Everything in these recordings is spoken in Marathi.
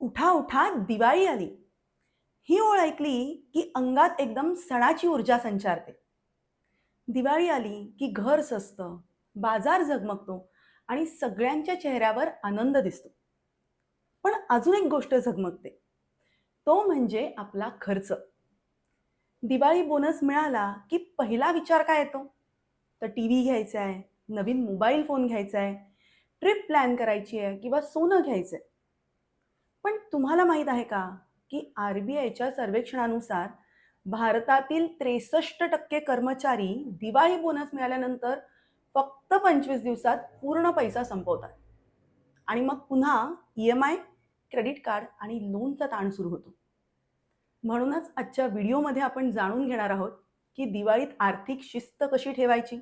उठा उठा दिवाळी आली. ही ओळ ऐकली की अंगात एकदम सणाची ऊर्जा संचारते. दिवाळी आली की घर सजतं बाजार झगमगतो आणि सगळ्यांच्या चेहऱ्यावर आनंद दिसतो. पण अजून एक गोष्ट झगमगते. तो म्हणजे आपला खर्च. दिवाळी बोनस मिळाला की पहिला विचार काय येतो? तर टी व्ही घ्यायचा आहे नवीन मोबाईल फोन घ्यायचा आहे ट्रिप प्लॅन करायची आहे किंवा सोनं घ्यायचं आहे पण तुम्हाला माहीत आहे का की आर बी आयच्या सर्वेक्षणानुसार भारतातील त्रेसष्ट टक्के कर्मचारी दिवाळी बोनस मिळाल्यानंतर फक्त पंचवीस दिवसात पूर्ण पैसा संपवतात. आणि मग पुन्हा E M I credit card आणि लोनचा ताण सुरू होतो. म्हणूनच आजच्या व्हिडिओमध्ये आपण जाणून घेणार आहोत की दिवाळीत आर्थिक शिस्त कशी ठेवायची?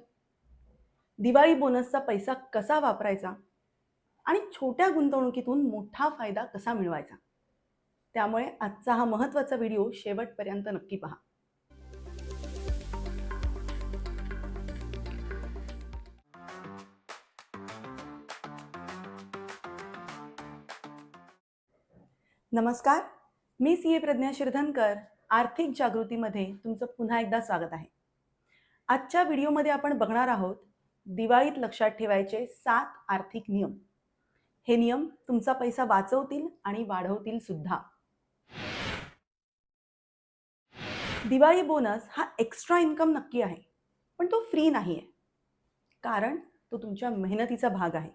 दिवाळी बोनसचा पैसा कसा वापरायचा? आणि छोट्या गुंतवणुकीतून मोठा फायदा कसा मिळवायचा? त्यामुळे आजचा हा महत्त्वाचा व्हिडिओ शेवटपर्यंत नक्की पहा. नमस्कार मी सी ए प्रज्ञा शिरधनकर आर्थिक जागृतीमध्ये तुमचं पुन्हा एकदा स्वागत आहे. आजच्या व्हिडिओमध्ये आपण बघणार आहोत दिवाळीत लक्षात ठेवायचे सात आर्थिक नियम. हे नियम तुमचा पैसा वाचवतील आणि वाढवतील सुद्धा. दिवाळी बोनस हा एक्स्ट्रा इन्कम नक्की आहे पण तो फ्री नाही आहे कारण तो तुमच्या मेहनतीचा भाग आहे.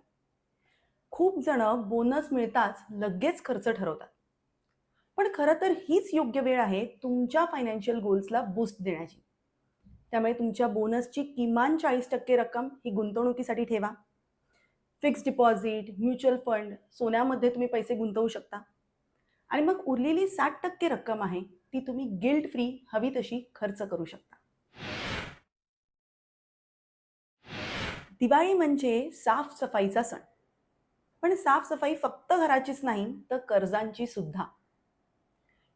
खूप जण बोनस मिळताच लगेच खर्च ठरवतात. पण खरं तर हीच योग्य वेळ आहे तुमच्या फायनान्शियल गोल्सला बूस्ट देण्याची. त्यामुळे तुमच्या बोनसची किमान चाळीस टक्के रक्कम ही गुंतवणुकीसाठी ठेवा. फिक्स्ड डिपॉझिट म्युच्युअल फंड सोन्यामध्ये तुम्ही पैसे गुंतवू शकता. आणि मग उरलेली साठ टक्के रक्कम आहे ती तुम्ही गिल्ट फ्री हवी तशी खर्च करू शकता. दिवाळी म्हणजे साफसफाईचा सण. पण साफसफाई फक्त घराचीच नाही तर कर्जांची सुद्धा.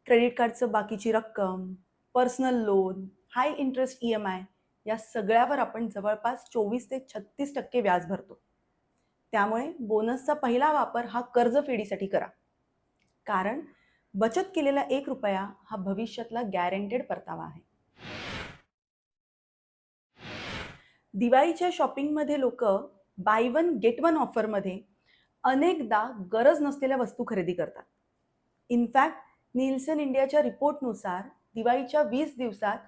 क्रेडिट कार्डचं बाकीची रक्कम personal loan high interest E M I या सगळ्यावर आपण जवळपास चोवीस ते छत्तीस टक्के व्याज भरतो. त्यामुळे बोनसचा पहिला वापर हा कर्जफेडीसाठी करा. कारण बचत केलेला एक रुपया हा भविष्यातला गॅरंटेड परतावा आहे. दिवाळीच्या शॉपिंगमध्ये लोक बाय वन गेट वन ऑफरमध्ये अनेकदा गरज नसलेल्या वस्तू खरेदी करतात. इनफॅक्ट निल्सन इंडियाच्या रिपोर्टनुसार दिवाळीच्या वीस दिवसात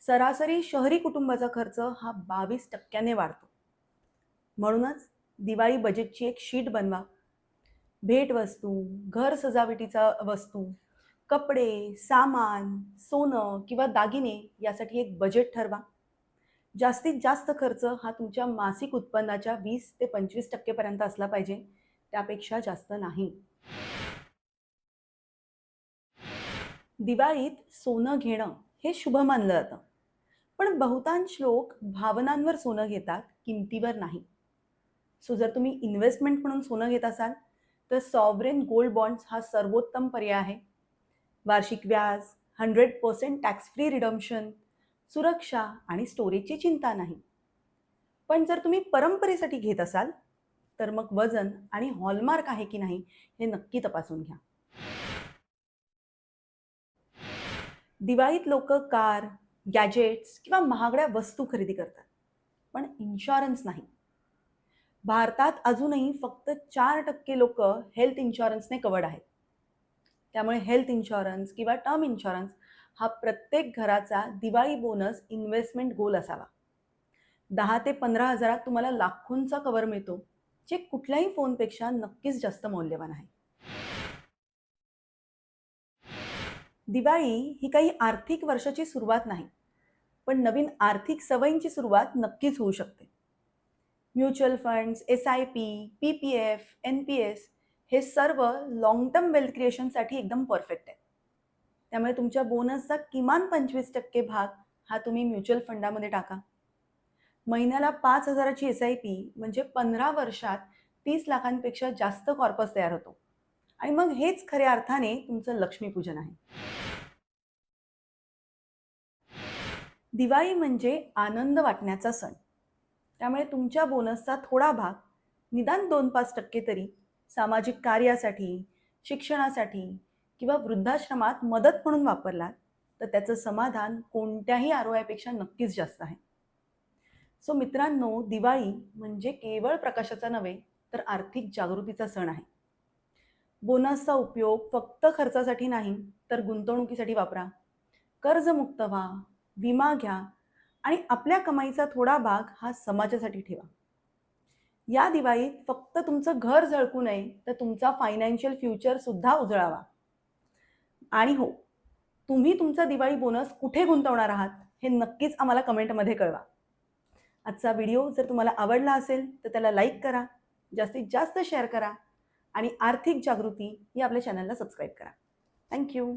सरासरी शहरी कुटुंबाचा खर्च हा बावीस टक्क्याने वाढतो. म्हणूनच दिवाळी बजेटची एक शीट बनवा. भेटवस्तू घर सजावटीचा वस्तू कपडे सामान सोनं किंवा दागिने यासाठी एक बजेट ठरवा. जास्तीत जास्त खर्च हा तुमच्या मासिक उत्पन्नाच्या वीस ते पंचवीस टक्केपर्यंत असला पाहिजे. त्यापेक्षा जास्त नाही. दिवाळीत सोनं घेणं हे शुभ मानलं जातं. पण बहुतांश लोक भावनांवर सोनं घेतात किमतीवर नाही. सो जर तुम्ही इन्व्हेस्टमेंट म्हणून सोनं घेत असाल तर सॉवरेन गोल्ड बॉन्ड्स हा सर्वोत्तम पर्याय आहे. वार्षिक व्याज hundred percent tax free redemption सुरक्षा आणि स्टोरेजची चिंता नाही. पण जर तुम्ही परंपरेसाठी घेत असाल तर मग वजन आणि हॉलमार्क आहे की नाही हे नक्की तपासून घ्या. दिवाळीत लोक कार गॅजेट्स किंवा महागड्या वस्तू खरेदी करतात पण इन्शुरन्स नाही. भारतात अजूनही फक्त चार टक्के लोक हेल्थ इन्शुरन्सने कवर्ड आहेत. त्यामुळे हेल्थ इन्शुरन्स किंवा टर्म इन्शुरन्स हा प्रत्येक घराचा दिवाळी बोनस इन्व्हेस्टमेंट गोल असावा. दहा ते पंधरा हजारात तुम्हाला लाखोंचा कवर मिळतो जे कुठल्याही फोनपेक्षा नक्कीच जास्त मौल्यवान आहे. दिवाळी ही काही आर्थिक वर्षाची सुरुवात नाही पण नवीन आर्थिक सवयींची सुरुवात नक्कीच होऊ शकते. Mutual funds S I P P P F N P S हे सर्व लाँग टर्म वेल्थ क्रिएशनसाठी एकदम परफेक्ट आहे त्यामुळे तुमच्या बोनसचा किमान पंचवीस टक्के भाग हा तुम्ही म्युच्युअल फंडामध्ये टाका. महिन्याला पाच हजाराची एस आय पी म्हणजे पंधरा वर्षात तीस लाखांपेक्षा जास्त कॉर्पस तयार होतो. आणि मग हेच खऱ्या अर्थाने तुमचं लक्ष्मीपूजन आहे. दिवाळी म्हणजे आनंद वाटण्याचा सण. त्यामुळे तुमच्या बोनसचा थोडा भाग निदान दोन पाच टक्के तरी सामाजिक कार्यासाठी शिक्षणासाठी किंवा वृद्धाश्रमात मदत म्हणून वापरलात तर त्याचं समाधान कोणत्याही आरोग्यापेक्षा नक्कीच जास्त आहे. सो मित्रांनो दिवाळी म्हणजे केवळ प्रकाशाचा नव्हे तर आर्थिक जागृतीचा सण आहे. बोनसचा उपयोग फक्त खर्चासाठी नाही तर गुंतवणुकीसाठी वापरा. कर्जमुक्त व्हा विमा घ्या आणि आपल्या कमाईचा थोडा भाग हा समाजासाठी ठेवा. या दिवाळीत फक्त तुमचं घर झळकू नये तर तुमचा फायनान्शियल फ्युचरसुद्धा उजळावा. आणि हो तुम्ही तुमचा दिवाळी बोनस कुठे गुंतवणार आहात हे नक्कीच आम्हाला कमेंटमध्ये कळवा. आजचा व्हिडिओ जर तुम्हाला आवडला असेल तर त्याला लाईक करा जास्तीत जास्त शेअर करा आणि आर्थिक जागृती या आपल्या चॅनलला सबस्क्राईब करा. थँक्यू